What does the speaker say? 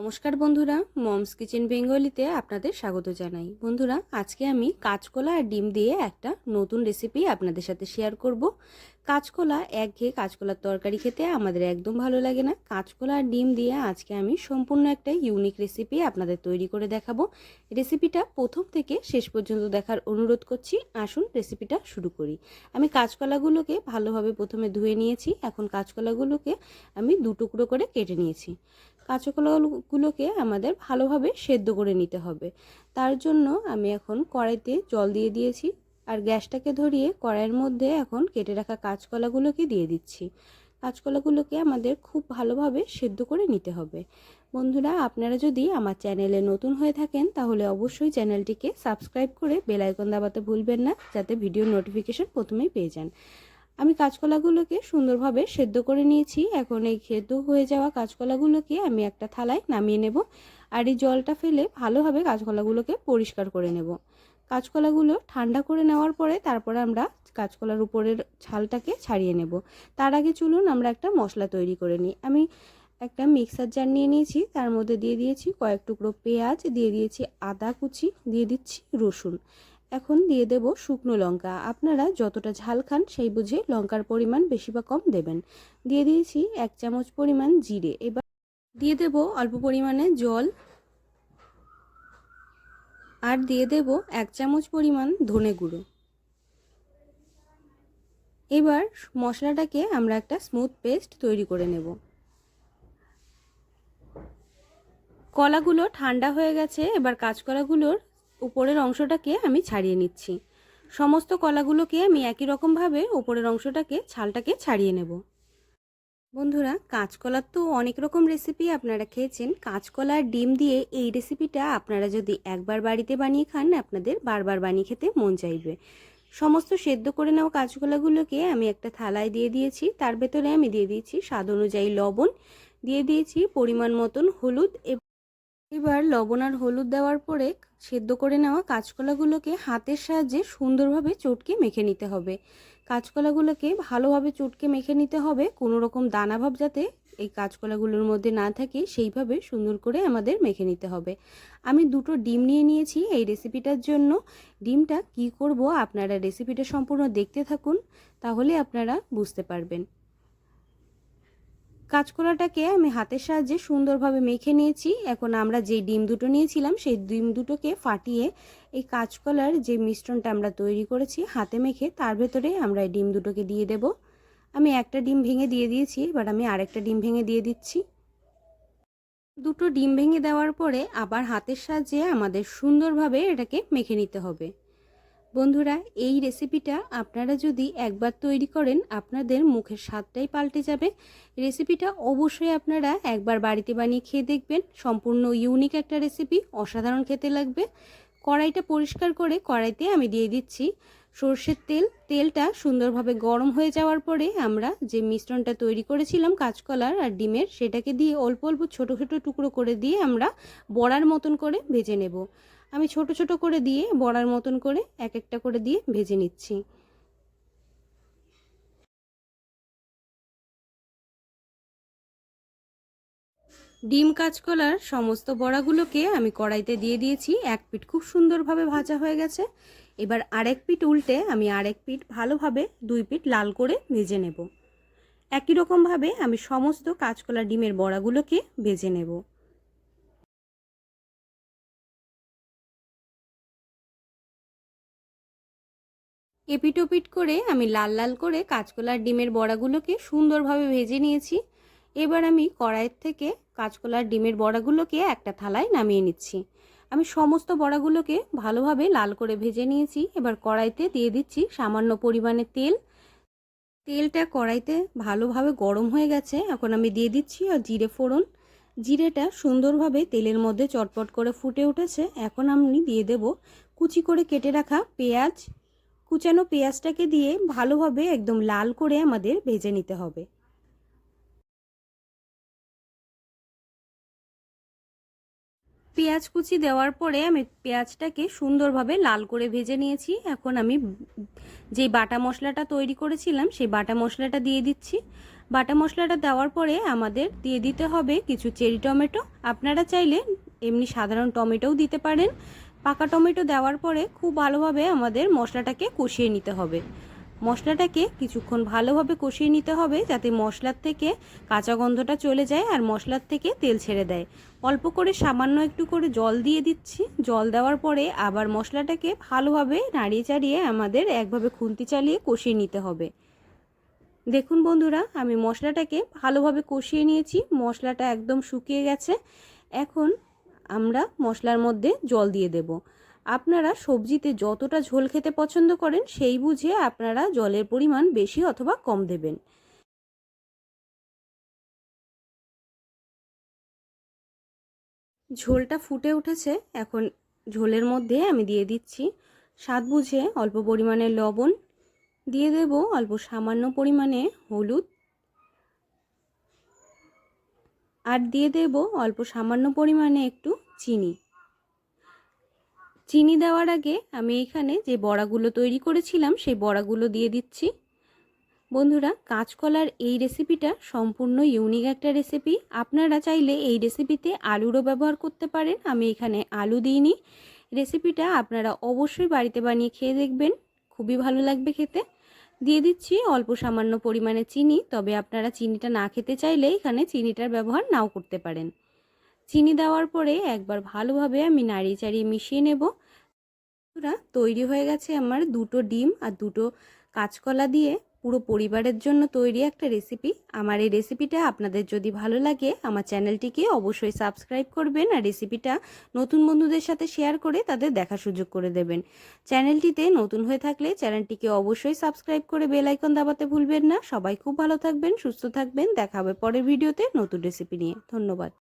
নমস্কার বন্ধুরা, moms kitchen বেঙ্গলিতে আপনাদের স্বাগত জানাই। বন্ধুরা, আজকে আমি কাঁচকলা আর ডিম দিয়ে একটা নতুন রেসিপি আপনাদের সাথে শেয়ার করব। কাঁচকলা একঘেয়ে কাঁচকলার তরকারি খেতে আমাদের একদম ভালো লাগে না। কাঁচকলা আর ডিম দিয়ে আজকে আমি সম্পূর্ণ একটা ইউনিক রেসিপি আপনাদের তৈরি করে দেখাবো। রেসিপিটা প্রথম থেকে শেষ পর্যন্ত দেখার অনুরোধ করছি, আসুন রেসিপিটা শুরু করি। আমি কাঁচকলাগুলোকে ভালোভাবে প্রথমে ধুয়ে নিয়েছি, এখন কাঁচকলাগুলোকে আমি দু টুকরো করে কেটে নিয়েছি। কাঁচকলাগুলোকে আমাদের ভালোভাবে সেদ্ধ করে নিতে হবে। তার জন্য আমি এখন কড়াইতে জল দিয়ে দিয়েছি আর গ্যাসটাকে ধরিয়ে কড়াইয়ের মধ্যে এখন কেটে রাখা কাঁচকলাগুলোকে দিয়ে দিচ্ছি। কাঁচকলাগুলোকে আমাদের খুব ভালোভাবে সেদ্ধ করে নিতে হবে। বন্ধুরা, আপনারা যদি আমার চ্যানেলে নতুন হয়ে থাকেন, তাহলে অবশ্যই চ্যানেলটিকে সাবস্ক্রাইব করে বেলাইকন দাবাতে ভুলবেন না, যাতে ভিডিও নোটিফিকেশন প্রথমেই পেয়ে যান। আমি কাঁচকলাগুলোকে সুন্দরভাবে সেদ্ধ করে নিয়েছি। এখন এই সেদ্ধ হয়ে যাওয়া কাঁচকলাগুলোকে আমি একটা থালায় নামিয়ে নেব। আর এই জলটা ফেলে ভালোভাবে কাঁচকলাগুলোকে পরিষ্কার করে নেব। কাঁচকলাগুলো ঠান্ডা করে নেওয়ার পরে তারপরে আমরা কাঁচকলার উপরের ছালটাকে ছাড়িয়ে নেব। তার আগে চলুন আমরা একটা মশলা তৈরি করে নিই। আমি একটা মিক্সার জার নিয়ে নিয়েছি, তার মধ্যে দিয়ে দিয়েছি কয়েক টুকরো পেঁয়াজ, দিয়ে দিয়েছি আদা কুচি, দিয়ে দিচ্ছি রসুন। এখন দিয়ে দেব শুকনো লঙ্কা। আপনারা যতটা ঝাল খান সেই বুঝে লঙ্কার পরিমাণ বেশি বা কম দেবেন। দিয়ে দিয়েছি এক চামচ পরিমাণ জিরে। এবার দিয়ে দেব অল্প পরিমাণে জল আর দিয়ে দেব এক চামচ পরিমাণ ধনে গুঁড়ো। এবার মশলাটাকে আমরা একটা স্মুথ পেস্ট তৈরি করে নেব। কলাগুলো ঠান্ডা হয়ে গেছে, এবার কাঁচকলাগুলোর উপরের অংশটাকে আমি ছাড়িয়ে নিচ্ছি। সমস্ত কলাগুলোকে আমি একই রকমভাবে উপরের অংশটাকে, ছালটাকে ছাড়িয়ে নেব। বন্ধুরা, কাঁচকলার তো অনেক রকম রেসিপি আপনারা খেয়েছেন। কাঁচকলার ডিম দিয়ে এই রেসিপিটা আপনারা যদি একবার বাড়িতে বানিয়ে খান, আপনাদের বারবার বানিয়ে খেতে মন চাইবে। সমস্ত সেদ্ধ করে নেওয়া কাঁচকলাগুলোকে আমি একটা থালায় দিয়ে দিয়েছি। তার ভেতরে আমি দিয়ে দিয়েছি স্বাদ অনুযায়ী লবণ। দিয়ে দিয়েছি পরিমাণ মতন হলুদ এবার লবণ আর হলুদ দেওয়ার পরে সেদ্ধ করে নেওয়া কাঁচকলাগুলোকে হাতের সাহায্যে সুন্দরভাবে চটকে মেখে নিতে হবে। কাঁচকলাগুলোকে ভালোভাবে চটকে মেখে নিতে হবে। কোনো রকম দানাভাব যাতে এই কাঁচকলাগুলোর মধ্যে না থাকে, সেইভাবে সুন্দর করে আমাদের মেখে নিতে হবে। আমি দুটো ডিম নিয়ে নিয়েছি এই রেসিপিটার জন্য। ডিমটা কি করব আপনারা রেসিপিটা সম্পূর্ণ দেখতে থাকুন, তাহলে আপনারা বুঝতে পারবেন। কাঁচকলাটাকে আমি হাতের সাহায্যে সুন্দরভাবে মেখে নিয়েছি। এখন আমরা যে ডিম দুটো নিয়েছিলাম, সেই ডিম দুটোকে ফাটিয়ে এই কাঁচকলার যে মিশ্রণটা আমরা তৈরি করেছি হাতে মেখে, তার ভেতরে আমরা এই ডিম দুটোকে দিয়ে দেব। আমি একটা ডিম ভেঙে দিয়ে দিয়েছি, এবার আমি আরেকটা ডিম ভেঙে দিয়ে দিচ্ছি। দুটো ডিম ভেঙে দেওয়ার পরে আবার হাতের সাহায্যে আমাদের সুন্দরভাবে এটাকে মেখে নিতে হবে। বন্ধুরা, এই রেসিপিটা আপনারা যদি একবার তৈরি করেন, আপনাদের মুখের স্বাদটাই পাল্টে যাবে। রেসিপিটা অবশ্যই আপনারা একবার বাড়িতে বানিয়ে খেয়ে দেখবেন। সম্পূর্ণ ইউনিক একটা রেসিপি, অসাধারণ খেতে লাগবে। কড়াইটা পরিষ্কার করে কড়াইতে আমি দিয়ে দিচ্ছি সর্ষের তেল। তেলটা সুন্দরভাবে গরম হয়ে যাওয়ার পরে আমরা যে মিশ্রণটা তৈরি করেছিলাম কাঁচকলার আর ডিমের, সেটাকে দিয়ে অল্প অল্প ছোটো ছোটো টুকরো করে দিয়ে আমরা বড়ার মতন করে ভেজে নেব। আমি ছোট ছোট করে দিয়ে বড়ার মতন করে এক একটা করে দিয়ে ভেজে নিচ্ছি। ডিম কাঁচকলার সমস্ত বড়াগুলোকে আমি কড়াইতে দিয়ে দিয়েছি। এক পিঠ খুব সুন্দরভাবে ভাজা হয়ে গেছে। এবার আরেক পিঠ উল্টে আমি আরেক পিঠ ভালোভাবে দুই পিঠ লাল করে ভেজে নেব। একই রকমভাবে আমি সমস্ত কাঁচকলা ডিমের বড়াগুলোকে ভেজে নেব। এপিটোপিট করে আমি লাল লাল করে কাঁচকলার ডিমের বড়াগুলোকে সুন্দরভাবে ভেজে নিয়েছি। এবার আমি কড়াইয়ের থেকে কাঁচকলার ডিমের বড়াগুলোকে একটা থালায় নামিয়ে নিচ্ছি। আমি সমস্ত বড়াগুলোকে ভালোভাবে লাল করে ভেজে নিয়েছি। এবার কড়াইতে দিয়ে দিচ্ছি সামান্য পরিমাণে তেল। তেলটা কড়াইতে ভালোভাবে গরম হয়ে গেছে। এখন আমি দিয়ে দিচ্ছি আর জিরে ফোড়ন। জিরেটা সুন্দরভাবে তেলের মধ্যে চটপট করে ফুটে উঠেছে। এখন আমি দিয়ে দেব কুচি করে কেটে রাখা পেঁয়াজ। কুচানো পেঁয়াজটাকে দিয়ে ভালোভাবে একদম লাল করে আমাদের ভেজে নিতে হবে। পেঁয়াজ কুচি দেওয়ার পরে আমি পেঁয়াজটাকে সুন্দরভাবে লাল করে ভেজে নিয়েছি। এখন আমি যে বাটা মশলাটা তৈরি করেছিলাম, সেই বাটা মশলাটা দিয়ে দিচ্ছি। বাটা মশলাটা দেওয়ার পরে আমাদের দিয়ে দিতে হবে কিছু চেরি টমেটো। আপনারা চাইলে এমনি সাধারণ টমেটোও দিতে পারেন। পাকা টমেটো দেওয়ার পরে খুব ভালোভাবে আমাদের মশলাটাকে কষিয়ে নিতে হবে। মশলাটাকে কিছুক্ষণ ভালোভাবে কষিয়ে নিতে হবে যাতে মশলার থেকে কাঁচা গন্ধটা চলে যায় আর মশলার থেকে তেল ছেড়ে দেয়। অল্প করে সামান্য একটু করে জল দিয়ে দিচ্ছি। জল দেওয়ার পরে আবার মশলাটাকে ভালোভাবে নাড়িয়ে চাড়িয়ে আমাদের একভাবে খুন্তি চালিয়ে কষিয়ে নিতে হবে। দেখুন বন্ধুরা, আমি মশলাটাকে ভালোভাবে কষিয়ে নিয়েছি। মশলাটা একদম শুকিয়ে গেছে। এখন আমরা মশলার মধ্যে জল দিয়ে দেব। আপনারা সবজিতে যতটা ঝোল খেতে পছন্দ করেন, সেই বুঝে আপনারা জলের পরিমাণ বেশি অথবা কম দেবেন। ঝোলটা ফুটে উঠেছে, এখন ঝোলের মধ্যে আমি দিয়ে দিচ্ছি স্বাদ বুঝে অল্প পরিমাণে লবণ, দিয়ে দেব অল্প সামান্য পরিমাণে হলুদ, আর দিয়ে দেব অল্প সামান্য পরিমাণে একটু চিনি। চিনি দেওয়ার আগে আমি এখানে যে বড়াগুলো তৈরি করেছিলাম, সেই বড়াগুলো দিয়ে দিচ্ছি। বন্ধুরা, কাঁচকলার এই রেসিপিটা সম্পূর্ণ ইউনিক একটা রেসিপি আপনারা চাইলে এই রেসিপিতে আলুরও ব্যবহার করতে পারেন। আমি এখানে আলু দিইনি। রেসিপিটা আপনারা অবশ্যই বাড়িতে বানিয়ে খেয়ে দেখবেন। খুবই ভালো লাগবে খেতে। দিয়ে দিচ্ছি অল্প সামান্য পরিমাণে চিনি। তবে আপনারা চিনিটা না খেতে চাইলে এখানে চিনিটার ব্যবহার নাও করতে পারেন। চিনি দেওয়ার পরে একবার ভালোভাবে আমি নাড়িয়ে চাড়িয়ে মিশিয়ে নেব। তৈরি হয়ে গেছে আমার দুটো ডিম আর দুটো কাঁচকলা দিয়ে পুরো পরিবারের জন্য তৈরি একটা রেসিপি আমার এই রেসিপিটা আপনাদের যদি ভালো লাগে, আমার চ্যানেলটিকে অবশ্যই সাবস্ক্রাইব করবেন আর রেসিপিটা নতুন বন্ধুদের সাথে শেয়ার করে তাদের দেখা সুযোগ করে দেবেন। চ্যানেলটিতে নতুন হয়ে থাকলে চ্যানেলটিকে অবশ্যই সাবস্ক্রাইব করে বেল আইকন দাবাতে ভুলবেন না। সবাই খুব ভালো থাকবেন, সুস্থ থাকবেন। দেখা হবে পরের ভিডিওতে নতুন রেসিপি নিয়ে। ধন্যবাদ।